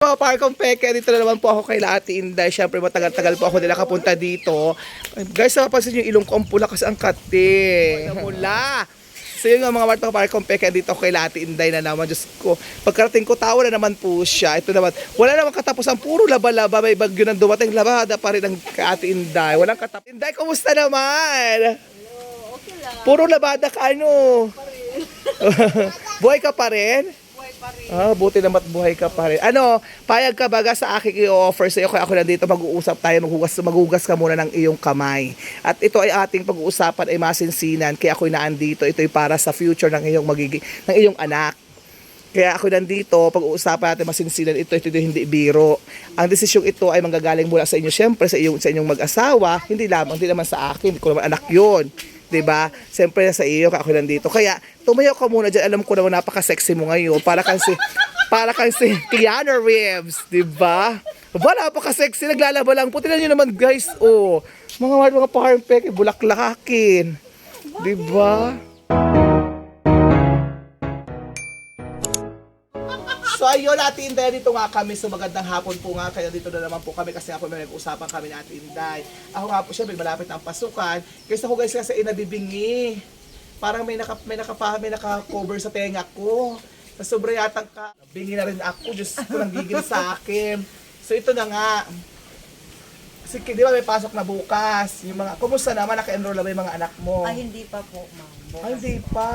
Mga Parkong Peke, dito na naman po ako kay Ate Inday. Siyempre, matagal-tagal po ako nila kapunta dito. Guys, napapansin yung ilong ko ang pula kasi ang kati. Mula. So yun nga mga Marta Parkong Peke, dito ako kay Ate Inday na naman. Diyos ko, pagkarating ko, tawa na naman po siya. Ito naman, wala naman katapusan, puro laba-laba. May bagyo nang dumating, labada pa rin ang Ate Inday. Walang katapos. Inday, kumusta naman? Okay lang. Puro labada ka, ano? Buhay ka pa rin? Pa rin. Ah, buti naman buhay ka pa rin. Ano, payag ka baga sa aking i-offer sa'yo kaya ako nandito mag-uusap tayo, maghugas, maghugas ka muna ng iyong kamay. At ito ay ating pag-uusapan ay masinsinan, kaya ako'y naandito. Ito ay para sa future ng iyong magiging, ng iyong anak. Kaya ako nandito, pag-uusapan natin masinsinan, ito, ito, ito hindi biro. Ang desisyong ito ay manggagaling mula sa inyo, syempre sa iyong, sa inyong mag-asawa, hindi lamang, hindi naman sa akin, hindi ko naman anak yun. 'Di ba? Siyempre sa iyo ako nandito. Kaya tumayo ka muna diyan. Alam ko naman napaka-sexy mo ngayon. Para kang si para kang si Keanu Reeves, 'di ba? Ba napaka-sexy naglalaba lang. Puti niyo naman guys. Oh, mga mga parang peke bulaklakakin. 'Di ba? Ayun, Ate Inday, dito nga kami. So magandang hapon po nga. Kaya dito na naman po kami kasi ako may nag-usapan kami ni Ate Inday. Ako nga po siya, may malapit ang pasukan. Kasi ako guys kasi inabibingi. Parang may naka, may naka, may naka-cover sa tenga ko. Sa sobra yatang ka. Bingi na rin ako. Diyos ko, nang gigil sa akin. So ito na nga. Kasi di ba may pasok na bukas. Yung mga, kumusta naman? Naka-enroll na ba yung mga anak mo? Ay, hindi pa po, ma'am. Bukas. Ay, hindi pa.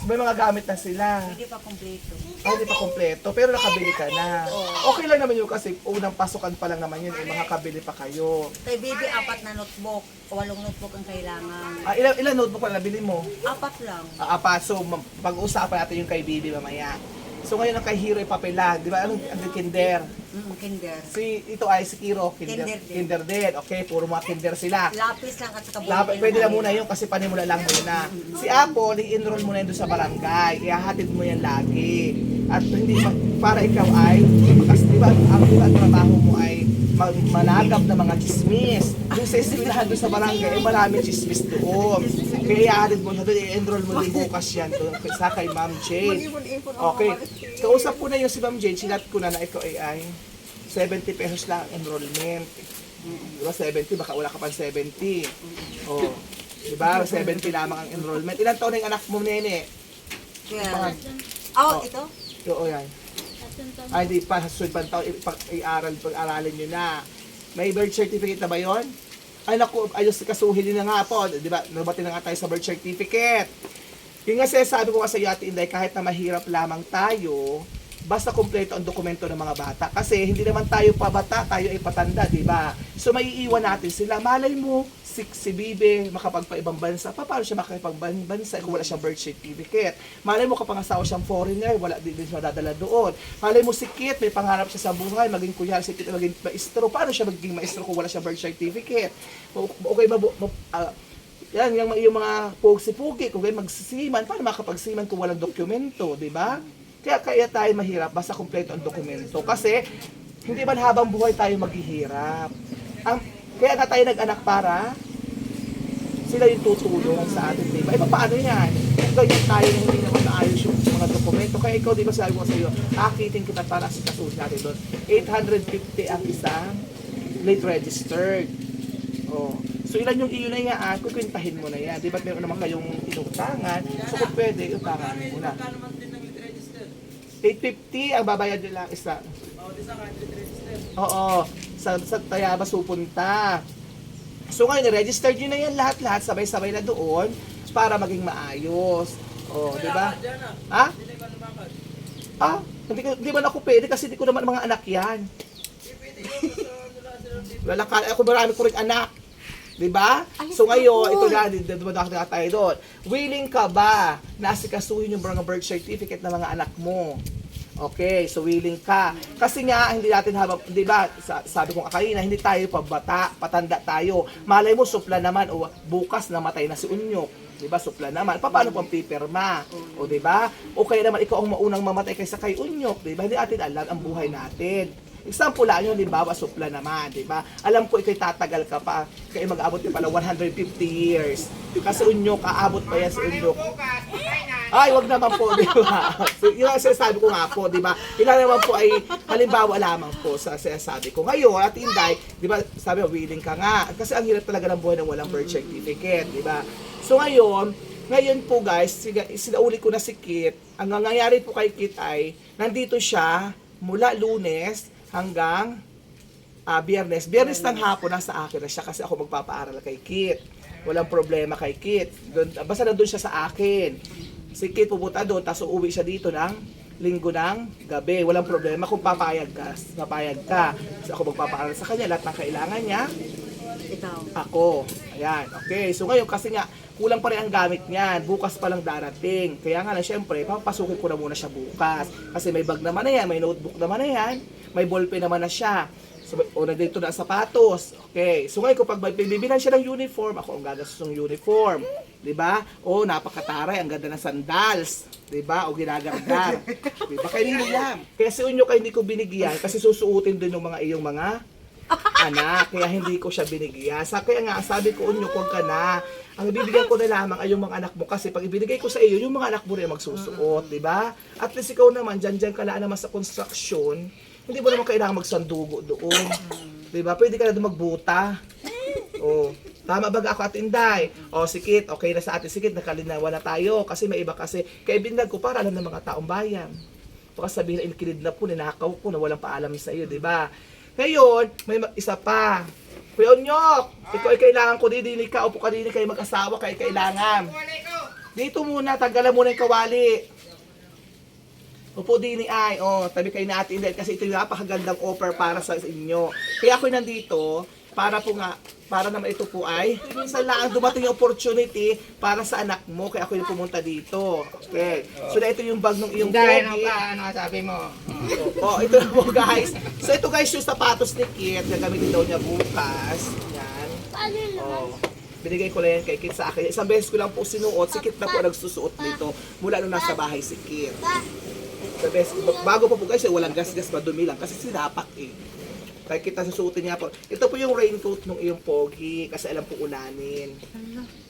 May mga gamit na sila. Hindi pa kompleto. Ay, hindi pa kompleto, pero nakabili ka na. Okay lang naman yun kasi unang pasukan pa lang naman yun, eh, makakabili pa kayo. Kay baby, apat na notebook. Walong notebook ang kailangan. Ah, ilan, ilan notebook pa nabili mo? Apat lang. Ah, apa, so ma- pag-uusapan natin yung kay Bibi mamaya. So ngayon ang kay Hero ay papela, di ba? Anong ang kinder? Mm, kinder. Si, ito ay si Kiro, kinder, Kinder din. kinder din. Okay, puro mga kinder sila. Lapis lang at saka bulletin pwede na muna yun kasi panimula lang muna. Si Apple, i-enroll mo na yun sa barangay. Ihahatid mo yan lagi. At hindi para ikaw ay, kasi di ba, ang, di ba, ang trabaho mo ay managap ng mga chismis. Doon sa eskwelahan doon sa barangay, eh, maraming chismis doon. Kaya ihahatid mo siya doon, i-enroll mo din bukas yan doon sa kay Ma'am Jane. Okay. Kausap ko na yung si Ma'am Jane, sinat ko na na ikaw ay ay 70 pesos lang ang enrollment. Di ba 70, baka wala ka pang 70. Oh. Di ba? 70 lamang ang enrollment. Ilan taon na yung anak mo, nene? Kaya, oh, ito? Oo, yan. Ay, di pa, susunod pa taon, ipag- i-aral, pag-aralin nyo na. May birth certificate na ba yon? Ay, naku, ayos kasuhin na nga po. Di ba? Nabatin na nga tayo sa birth certificate. Yung nga sabi ko nga sa iyo, Ate Inday, kahit na mahirap lamang tayo, basta kumpleto ang dokumento ng mga bata. Kasi hindi naman tayo pa bata, tayo ay patanda, di ba? So maiiwan natin sila. Malay mo, si, si Bibe makapagpaibang bansa. Pa, paano siya makapagpaibang bansa kung wala siyang birth certificate? Malay mo kapag asawa siyang foreigner, wala din siya dadala doon. Malay mo si Kit, may pangarap siya sa buhay, maging kuya si Kit, maging maestro. Paano siya magiging maestro kung wala siyang birth certificate? Okay ba, ma- ah, yan, yung, yung mga pugsi-pugi, kung kayo magsisiman, paano makapagsiman kung walang dokumento, di ba? Kaya kaya tayo mahirap, basta kumpleto ang dokumento. Kasi, hindi man habang buhay tayo maghihirap. Ang, kaya nga tayo nag-anak para sila yung tutulong sa atin, di ba? Eh, paano yan? Ganyan tayo na hindi naman naayos yung mga dokumento. Kaya ikaw, di ba sabi ko sa iyo, akitin kita para sa kasuhin natin doon. 850 ang isang late registered. Oh. So ilan yung iyo na yan, kukwintahin mo na yan. Di ba meron naman kayong inutangan? So kung pwede, utangan mo na. 850 ang babayad nila isa. Oo, sa, sa Tayabas pupunta. So ngayon, registered nyo na yan lahat-lahat, sabay-sabay na doon para maging maayos. Oh, di ba? Ha? Ah, hindi, ko- hindi man ako pwede kasi hindi ko naman mga anak yan. Wala ka, ako marami ko rin anak. Di ba? So ngayon, ito na, dumadaki na tayo doon. Willing ka ba na asikasuhin yung mga birth certificate ng mga anak mo? Okay, so willing ka. Kasi nga, hindi natin habang, di ba, sa- sabi ko kanina, hindi tayo pabata, patanda tayo. Malay mo, supla naman, o bukas namatay na si Unyok. Di ba, supla naman. Pa- Paano pang pipirma? O di ba? O kaya naman, ikaw ang maunang mamatay kaysa kay Unyok. Di ba? Hindi natin alam ang buhay natin. Example lang yun, limbawa, supla naman, di ba? Alam ko, ikay tatagal ka pa, kaya mag-abot ka pala 150 years. Kasi Unyok, aabot pa yan si Unyok. Ay, wag naman po, di ba? So, yun ang sinasabi ko nga po, di ba? Lang naman po ay halimbawa lamang po sa sinasabi ko. Ngayon, at Inday, di ba, sabi mo, willing ka nga. Kasi ang hirap talaga ng buhay ng walang birth certificate, di ba? So ngayon, ngayon po guys, sinauli ko na si Kit. Ang nangyayari po kay Kit ay, nandito siya mula lunes hanggang ah biyernes. Biyernes ng hapon, nasa akin na siya kasi ako magpapaaral kay Kit. Walang problema kay Kit. Doon, basta nandun siya sa akin. Si Kit pupunta doon, tapos uuwi siya dito ng linggo ng gabi. Walang problema kung papayag ka. Papayag ka. Kasi ako magpapaaral sa kanya, lahat ng kailangan niya, Ikaw. ako. Ayan, okay. So ngayon kasi nga, kulang pa rin ang gamit niyan. Bukas pa lang darating. Kaya nga na, syempre, papasukin ko na muna siya bukas. Kasi may bag naman na yan, may notebook naman na yan, may ballpen naman na siya. So, o na ang sapatos. Okay. So ngayon, kapag bibilan siya ng uniform, ako ang gagastos ng uniform. 'Di ba? O napakataray, ang ganda ng sandals. 'Di ba? O ginagardar. 'Di ba? Kaya hindi yan. Kaya si Unyo kaya hindi ko binigyan kasi susuotin din ng mga iyong mga anak, kaya hindi ko siya binigyan. Sa kaya nga, sabi ko, unyo, huwag ka na. Ang ibibigyan ko na lamang ay yung mga anak mo kasi pag ibinigay ko sa iyo, yung mga anak mo rin magsusuot, di ba? At least ikaw naman, dyan dyan ka lang naman sa construction, hindi mo naman kailangan magsandugo doon. Di ba? Pwede ka na doon magbuta. Oh, tama ba ako at Inday? O, sikit, okay na sa atin sikit, nakalinawa na tayo. Kasi may iba kasi, kaya binlag ko para alam ng mga taong bayan. Baka sabihin na inikilid na po, ninakaw ko na walang paalam sa iyo, di ba? Ngayon, may ma- isa pa. Kuya Onyok, ikaw ay kailangan ko didili ka, upo ka dili kayo mag-asawa, kayo kailangan. Dito muna, tanggalan muna yung kawali. Upo din ni ay, oh, tabi kayo na atin din kasi ito yung napakagandang offer para sa inyo. Kaya ako nandito para po nga, para naman ito po ay sa lang dumating yung opportunity para sa anak mo. Kaya ako yung pumunta dito. Okay. So na ito yung bag ng iyong Dahil ano ka, ano sabi mo? Oh, ito na po guys. So ito guys yung sapatos ni Kit na gamitin daw niya bukas. Yan. Oh. Binigay ko lang yan kay Kit sa akin. Isang beses ko lang po sinuot. Si Kit na po nagsusuot nito mula nung nasa bahay si Kit. Sa beses, bago pa po guys, eh, walang gas-gas madumi lang kasi sinapak eh. Kaya kita susuotin niya po. Ito po yung raincoat ng iyong pogi kasi alam po ulanin.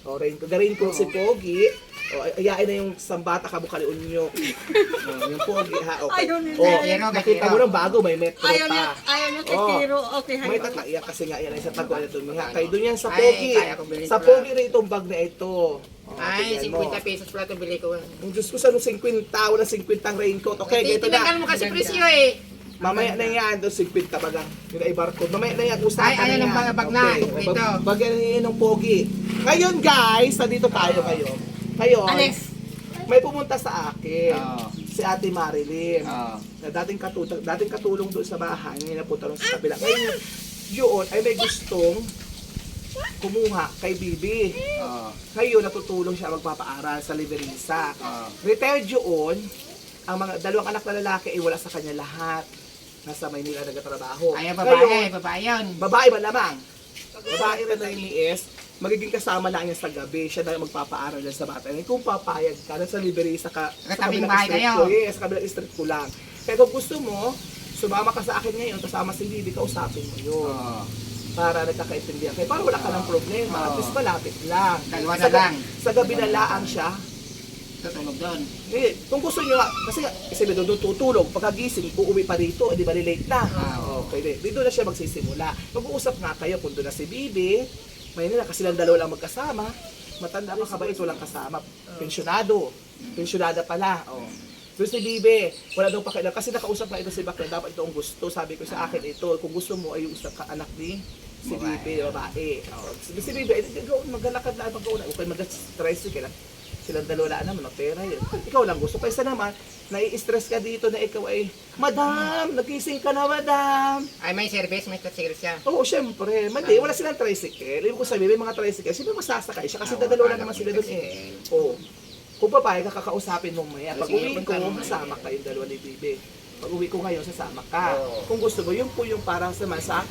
O, raincoat. The raincoat si Pogi. O, ay- ayain na yung sambata ka bukali unyo. o, yung Pogi ha. Okay. Ayaw nila. O, Kiro, nakita kiro. mo ng bago, may metro Ayaw pa. ayaw niya kay Oh. Tiro. Okay, May hayo. tatla. Iyan kasi nga yan ay sa taguan na tumiha. Kaya doon yan sa Ay, Pogi. kaya ko bilhin Sa ko Pogi na itong bag na ito. O, Ay, tingnan mo. 50 pesos pala ito bili ko. Ang Diyos ko sa nung 50, wala 50 ang raincoat. Okay, ganito na. mo kasi presyo eh. Mamaya na yan, doon 50 bagang. Yung ay barcode. Mamaya na yan, usapan Ay, na ayan yan. ang bag- bag na. Ito. Bag- Bagyan na yan ng Pogi. Ngayon guys, nandito tayo ngayon. Ngayon, Alex. may pumunta sa akin. Oo. Si Ate Marilyn. Oo. na dating katulong, dating katulong doon sa bahay, ngayon napunta rin sa kabila. Ngayon, yun ay may gustong kumuha kay Bibi. Oo. Ngayon, natutulong siya magpapaaral sa Liberisa. Oo. Retired yun, ang mga dalawang anak na lalaki ay wala sa kanya lahat. Nasa Maynila nagtatrabaho. Ay, Ngayon, babae, babae yun. babae ba lamang? Babae rin na ni S, magiging kasama lang niya sa gabi. Siya na magpapaaral yan sa bata. Ngayon, kung papayag ka, nasa Liberisa ka, sa Katabing kabilang bahay street kayo. ko, yes, sa kabilang street ko lang. Kaya kung gusto mo, sumama ka sa akin ngayon, kasama si Bibi, kausapin mo yun. Oo. Para nagkakaintindihan kayo. Para wala ka ng problema. At least malapit lang. Dalawa na sa, ga- lang. Sa gabi na laang siya. Tutulog doon. Eh, kung gusto nyo, kasi kasi doon tutulog, pagkagising, uuwi pa rito, hindi ba late na? Oo. Okay, di- dito na siya magsisimula. Mag-uusap nga kayo kung doon na si Bibi, may nila kasi lang dalawa lang magkasama, matanda pa kabait, walang kasama, pensyonado, pensyonada pala. Oh. Doon si Bibi, wala daw pakialam, kasi nakausap na ito si Bakla, dapat ito ang gusto, sabi ko sa akin ito, kung gusto mo ay yung isang ka- anak ni si. Bibi, babae. Oh. Si eh, ikaw, maglalakad lang, mag-una, okay, lang silang dalawa lang naman, pera yun. Ikaw lang gusto. Kaysa naman, nai-stress ka dito na ikaw ay, Madam, nagising ka na, Madam. Ay, may service, may tricycle siya. Oo, syempre. Mali, wala silang tricycle. Ibig ko sabihin, may mga tricycle. Sino masasakay siya? Kasi dadalawa lang naman sila doon eh. Oo. Kung papayag ka, kakausapin mo maya. Pag uwi ko, masama ka yung dalawa ni Bibi. Pag uwi ko ngayon, sasama ka. Kung gusto mo, yun po yung parang sa sa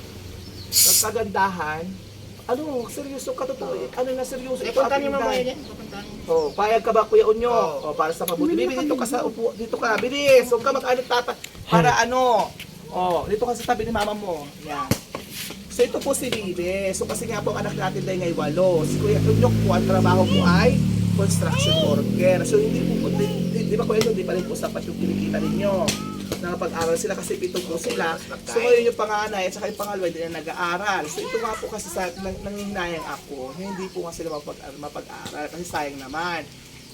sa kagandahan. Ano, seryoso ka totoo. eh. Ano na seryoso? Eh, Ito, punta niyo mamaya dyan. Pupunta niyo. Oh, payag ka ba Kuya Unyo? Oh, para sa mabuti. Bibi dito ka sa upo, dito ka. Bilis, huwag ka mag-ano tata. Para ano? Oh, dito ka sa tabi ni mama mo. Yan. So ito po si Bibi. So kasi nga po ang anak natin dahil ngay walo. Si Kuya Unyo po ang trabaho ko ay construction worker. So hindi po, di, di, di ba po ito, di pa rin po sapat yung kinikita ninyo. Nakapag-aral sila kasi pito po sila. So ngayon yung panganay at saka yung pangalawa hindi na nag-aaral. So ito nga po kasi sa nang, nanginayang ako, na hindi po nga sila mapag, mapag-aral kasi sayang naman.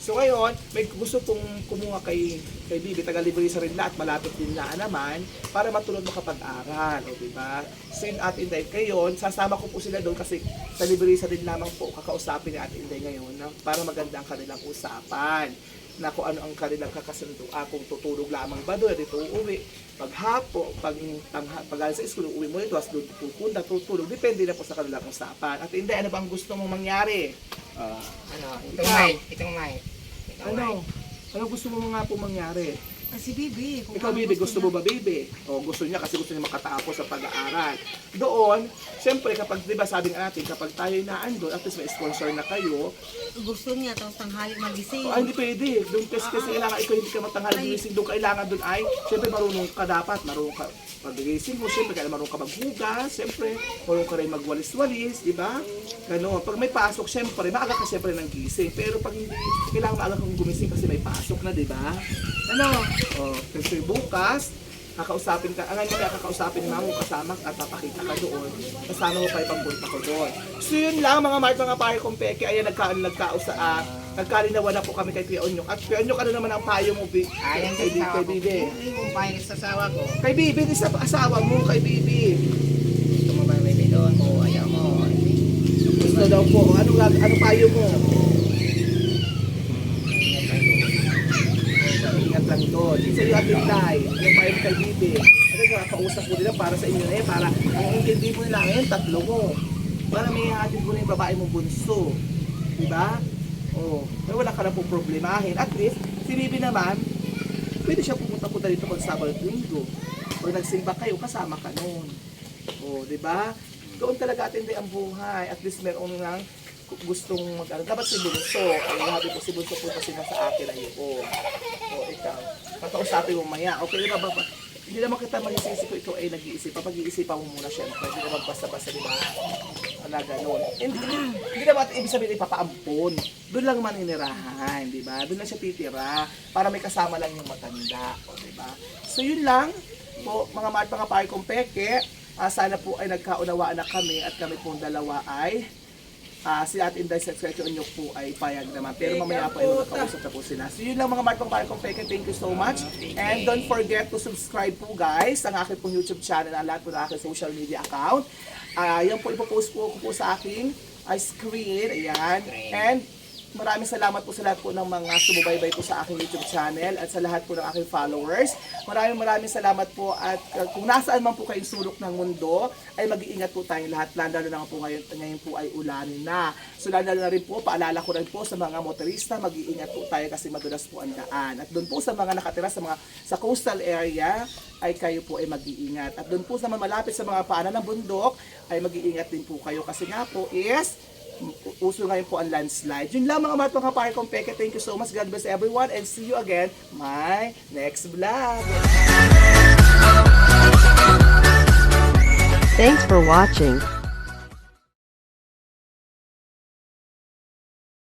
So ngayon, may gusto pong kumuha kay, kay Bibi, taga-libre sa rin lahat, malapit din na naman, para matulog makapag-aral, o diba? So yun at Inday, ngayon, sasama ko po sila doon kasi sa libre sa rin lamang po, kakausapin ni Ate Inday ngayon na, para maganda ang kanilang usapan na kung ano ang kanilang kakasundo, ah, kung tutulog lamang ba doon, dito uuwi, pag hapo, pag, tangha, pag sa school, uuwi mo ito, as doon pupunta, tutulog, depende na po sa kanilang usapan. At Inday, ano bang gusto mong mangyari? Ah, Ano, itong may, itong may. Itong may. ano? Ano gusto mo nga po mangyari? Ah, si Bibi. Kung Ikaw, ano Bibi, gusto mo niya. ba, Bibi? O gusto niya kasi gusto niya makatapos sa pag-aaral. Doon, siyempre, kapag, di ba, sabi nga natin, kapag tayo naandun, at least may sponsor na kayo, Gusto niya, tapos tanghali magising. o, ay, hindi pwede. Doon kasi, kasi kailangan ikaw hindi ka matanghal gising. Doon kailangan doon ay, siyempre, marunong ka dapat, marunong ka pag-gising mo, siyempre, kailangan marunong ka maghugas, siyempre, marunong ka rin magwalis-walis, di ba? Ganon. Pag may pasok, siyempre, maaga ka siyempre ng gising. Pero pag hindi, kailangan maaga kang gumising kasi may pasok na, di ba? Ano? Oh, kasi bukas, kakausapin ka, ang ngayon kakausapin ni mamo kasama at papakita ka doon. Kasama mo pa yung pagpunta ko doon. So yun lang mga mart, mga pare kong peke, ayan nagka, nagkausa, ah, nagkalinawa na po kami kay Kuya Onyok. At Kuya Onyok, ano naman ang payo mo, Bi? Ayan kay, kay, kay. Bibi? Yung payo sa asawa ko. Kay Bibi, di sa asawa mo, kay Bibi. Gusto mo ba may doon ko? Ayaw mo. Gusto daw po, ano, gag- ano payo mo? Ingat lang doon. Sa iyo at Inday, ano mo kay Bibi? Ano nga, kausap mo nila para sa inyo na yan, para ang intindi mo nila ngayon, tatlo mo. Para may hatid mo na yung babae mo bunso. Diba? Oh, pero wala ka na pong problemahin. At least, si Bibi naman, pwede siya pumunta po dito pag Sabado at Linggo. Pag nagsimba kayo, kasama ka noon. Oh, di ba? Doon talaga atindi ang buhay. At least meron nang gustong mag ano. Dapat si Bunso. Ay, sabi ko si Bunso po kasi nasa akin ay. Oh, ikaw. Pakausapin mo maya. Okay na ba? ba? Hindi naman kita magsisisi ko ikaw ay nag-iisip. Papag-iisipan mo muna syempre. Hindi naman basta-basta, di ba? Wala ganun. Hindi, hindi, naman ibig sabihin ipapaampon. Doon lang maninirahan, di ba? Doon lang siya titira para may kasama lang yung matanda, o, di ba? So yun lang po, mga mart mga pare kong peke. Ah, sana po ay nagkaunawaan na kami at kami pong dalawa ay ah, si Ate Inday sa Secretary Onyok po ay payag naman. Pero mamaya po ay magkakausap na po sila. So yun lang mga Mark Pampare kong peke. Thank you so much. And don't forget to subscribe po guys ang aking pong YouTube channel at lahat po ng aking social media account. Ah, yan po ipopost po ko po sa aking ah, screen. Ayan. And Maraming salamat po sa lahat po ng mga sumubaybay po sa aking YouTube channel at sa lahat po ng aking followers. Maraming maraming salamat po at uh, kung nasaan man po kayong sulok ng mundo, ay mag-iingat po tayong lahat. Lalo na po ngayon, ngayon po ay ulanin na. So lalo na rin po, paalala ko rin po sa mga motorista, mag-iingat po tayo kasi madulas po ang daan. At doon po sa mga nakatira sa mga sa coastal area, ay kayo po ay mag-iingat. At doon po sa mga malapit sa mga paanan ng bundok, ay mag-iingat din po kayo kasi nga po is uso ngayon po ang landslide. Yun lang mga mga pare kong peke. Thank you so much. God bless everyone and see you again my next vlog. Thanks for watching.